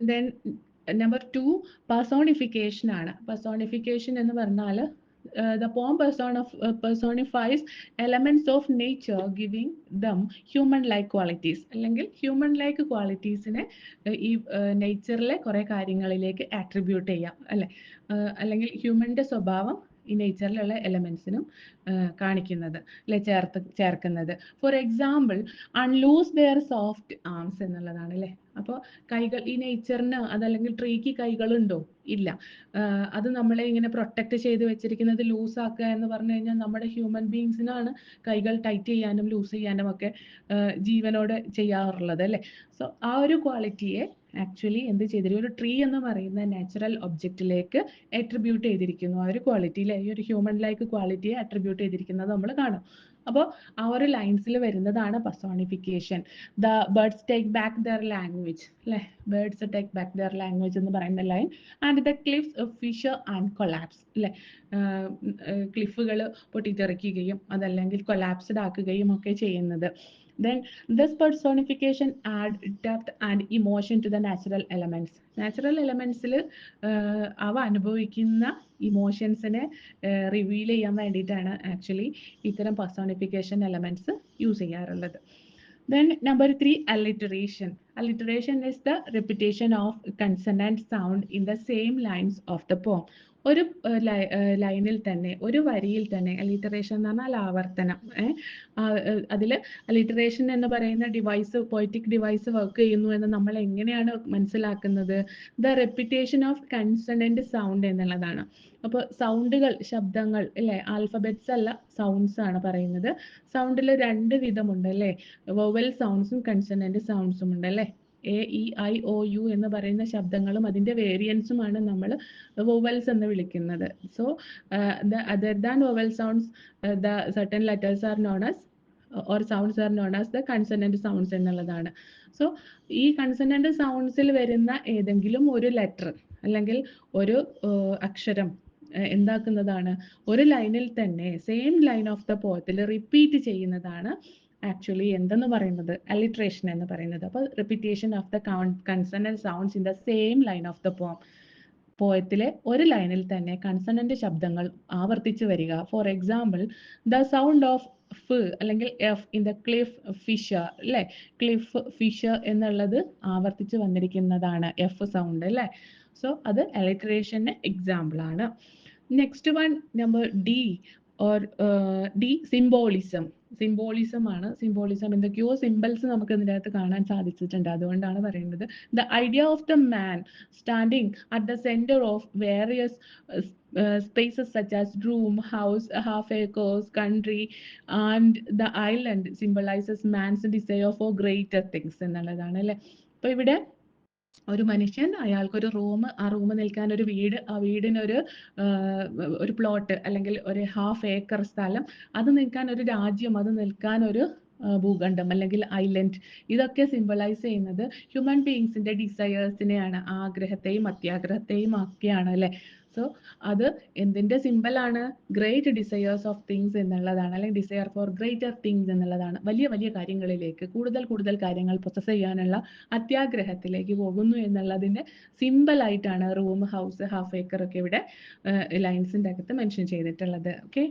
Then number two personification ആണ്. Personification എന്ന് പറഞ്ഞാൽ the poem person of personifies elements of nature giving them human like qualities അല്ലെങ്കിൽ human like ക്വാളിറ്റീസിനെ ഈ നേച്ചറിലെ കുറേ കാര്യങ്ങളിലേക്ക് ആട്രിബ്യൂട്ട് ചെയ്യാം. അല്ലെ? അല്ലെങ്കിൽ ഹ്യൂമന്റെ സ്വഭാവം ഈ നേച്ചറിലുള്ള എലമെൻസിനും കാണിക്കുന്നത് അല്ലെ ചേർത്ത് ചേർക്കുന്നത്. For example unloose their soft arms എന്നുള്ളതാണ് അല്ലേ അപ്പോൾ കൈകൾ ഈ നേച്ചറിന് അതല്ലെങ്കിൽ ട്രീക്ക് കൈകളുണ്ടോ? ഇല്ല. അത് നമ്മളെ ഇങ്ങനെ പ്രൊട്ടക്റ്റ് ചെയ്ത് വെച്ചിരിക്കുന്നത് ലൂസ് ആക്കുക എന്ന് പറഞ്ഞു കഴിഞ്ഞാൽ നമ്മുടെ ഹ്യൂമൻ ബീങ്സിനാണ് കൈകൾ ടൈറ്റ് ചെയ്യാനും ലൂസ് ചെയ്യാനും ഒക്കെ ജീവനോടെ ചെയ്യാറുള്ളത് അല്ലേ സോ ആ ഒരു ക്വാളിറ്റിയെ ആക്ച്വലി എന്ത് ചെയ്തിരിക്കും ഒരു ട്രീ എന്ന് പറയുന്ന നാച്ചുറൽ ഒബ്ജക്റ്റിലേക്ക് അട്രിബ്യൂട്ട് ചെയ്തിരിക്കുന്നു. ആ ഒരു ക്വാളിറ്റിയിലെ ഈ ഒരു ഹ്യൂമൻ ലൈക്ക് ക്വാളിറ്റിയെ അട്രിബ്യൂട്ട് ചെയ്തിരിക്കുന്നത് നമ്മൾ കാണും. അപ്പോൾ ആ ഒരു ലൈൻസിൽ വരുന്നതാണ് personification the birds take back their language അല്ലേ birds take back their language എന്ന് പറയുന്ന line and the cliffs fissure and collapse അല്ലേ ക്ലിഫുകൾ പൊട്ടിത്തെറിക്കുകയും അതല്ലെങ്കിൽ കൊലാപ്സ്ഡ് ആക്കുകയും ഒക്കെ ചെയ്യുന്നത്. Then this personification add depth and emotion to the natural elements natural എലമെന്റ്സിൽ അവ അനുഭവിക്കുന്ന ഇമോഷൻസിനെ റിവീൽ ചെയ്യാൻ വേണ്ടിയിട്ടാണ് ആക്ച്വലി ഇത്തരം പേഴ്സോണിഫിക്കേഷൻ എലമെന്റ്സ് യൂസ് ചെയ്യാറുള്ളത് Then number 3 alliteration. Alliteration is the repetition of consonant sound in the same lines of the poem. ഒരു ലൈനിൽ തന്നെ ഒരു വരിയിൽ തന്നെ അലിറ്ററേഷൻ എന്ന് പറഞ്ഞാൽ ആവർത്തനം അതിൽ അലിറ്ററേഷൻ എന്ന് പറയുന്ന ഡിവൈസ് പോയറ്റിക് ഡിവൈസ് വർക്ക് ചെയ്യുന്നു എന്ന് നമ്മൾ എങ്ങനെയാണ് മനസ്സിലാക്കുന്നത്? The repetition of consonant sound എന്നുള്ളതാണ്. അപ്പോൾ സൗണ്ടുകൾ ശബ്ദങ്ങൾ അല്ലേ ആൽഫബറ്റ്സ് അല്ല സൗണ്ട്സ് ആണ് പറയുന്നത്. സൗണ്ടിൽ രണ്ട് വിധമുണ്ട് അല്ലേ? വൊവൽ സൗണ്ട്സും കൺസണന്റ് സൗണ്ട്സും ഉണ്ട് അല്ലേ? A E I O U എന്ന് പറയുന്ന ശബ്ദങ്ങളും അതിന്റെ വേരിയൻസുമാണ് നമ്മൾ വോവൽസ് എന്ന് വിളിക്കുന്നത്. So the other than vowel sounds the certain letters are known as or sounds are known as the consonant sounds എന്നുള്ളതാണ്. സോ ഈ കൺസണന്റ് സൗണ്ട്സിൽ വരുന്ന ഏതെങ്കിലും ഒരു ലെറ്റർ അല്ലെങ്കിൽ ഒരു അക്ഷരം എന്താക്കുന്നതാണ്? ഒരു ലൈനിൽ തന്നെ സെയിം ലൈൻ ഓഫ് ദ പോയത്തിൽ റിപ്പീറ്റ് ചെയ്യുന്നതാണ് ആക്ച്വലി എന്തെന്ന് പറയുന്നത്? അലിട്രേഷൻ എന്ന് പറയുന്നത്. അപ്പോൾ repetition of the consonant sounds in the same line of the poem പോയത്തിലെ ഒരു ലൈനിൽ തന്നെ കൺസണന്റ് ശബ്ദങ്ങൾ ആവർത്തിച്ചു വരിക. For example the sound of F അല്ലെങ്കിൽ F in the cliff fissure അല്ലെ ക്ലിഫ് ഫിഷർ എന്നുള്ളത് ആവർത്തിച്ച് വന്നിരിക്കുന്നതാണ് എഫ് സൗണ്ട് അല്ലെ സോ അത് അലിട്രേഷന് എക്സാമ്പിൾ ആണ്. Next one number D D symbolism symbolism ആണ് സിംബോളിസം എന്തൊക്കെയോ സിമ്പിൾസ് നമുക്ക് ഇതിന്റെ അകത്ത് കാണാൻ സാധിച്ചിട്ടുണ്ട്. അതുകൊണ്ടാണ് പറയുന്നത് the idea of the man standing at the centre of various spaces such as room house half acres country and the island symbolises man's desire for greater things എന്നുള്ളതാണ് അല്ലേ? അപ്പൊ ഇവിടെ ഒരു മനുഷ്യൻ അയാൾക്കൊരു റൂം ആ റൂം നിൽക്കാൻ ഒരു വീട് ആ വീടിനൊരു ഒരു പ്ലോട്ട് അല്ലെങ്കിൽ ഒരു ഹാഫ് ഏക്കർ സ്ഥലം അത് നിൽക്കാൻ ഒരു രാജ്യം അത് നിൽക്കാൻ ഒരു ഭൂഖണ്ഡം അല്ലെങ്കിൽ ഐലൻഡ് ഇതൊക്കെ സിംബലൈസ് ചെയ്യുന്നത് ഹ്യൂമൻ ബീയിങ്സിന്റെ ഡിസയേഴ്സിനെയാണ് ആഗ്രഹത്തെയും അത്യാഗ്രഹത്തെയും ഒക്കെയാണ് അല്ലെ? സോ അത് എന്തിന്റെ സിമ്പിളാണ് ഗ്രേറ്റ് ഡിസയേഴ്സ് ഓഫ് തിങ്സ് എന്നുള്ളതാണ്. അല്ലെങ്കിൽ ഡിസയർ ഫോർ ഗ്രേറ്റർ തിങ്സ് എന്നുള്ളതാണ്. വലിയ വലിയ കാര്യങ്ങളിലേക്ക് കൂടുതൽ കൂടുതൽ കാര്യങ്ങൾ പ്രൊസസ് ചെയ്യാനുള്ള അത്യാഗ്രഹത്തിലേക്ക് പോകുന്നു എന്നുള്ളതിന്റെ സിമ്പിളായിട്ടാണ് റൂം ഹൗസ് ഹാഫ് ഏക്കർ ഒക്കെ ഇവിടെ ലൈൻസിന്റെ അകത്ത് മെൻഷൻ ചെയ്തിട്ടുള്ളത്. ഓക്കെ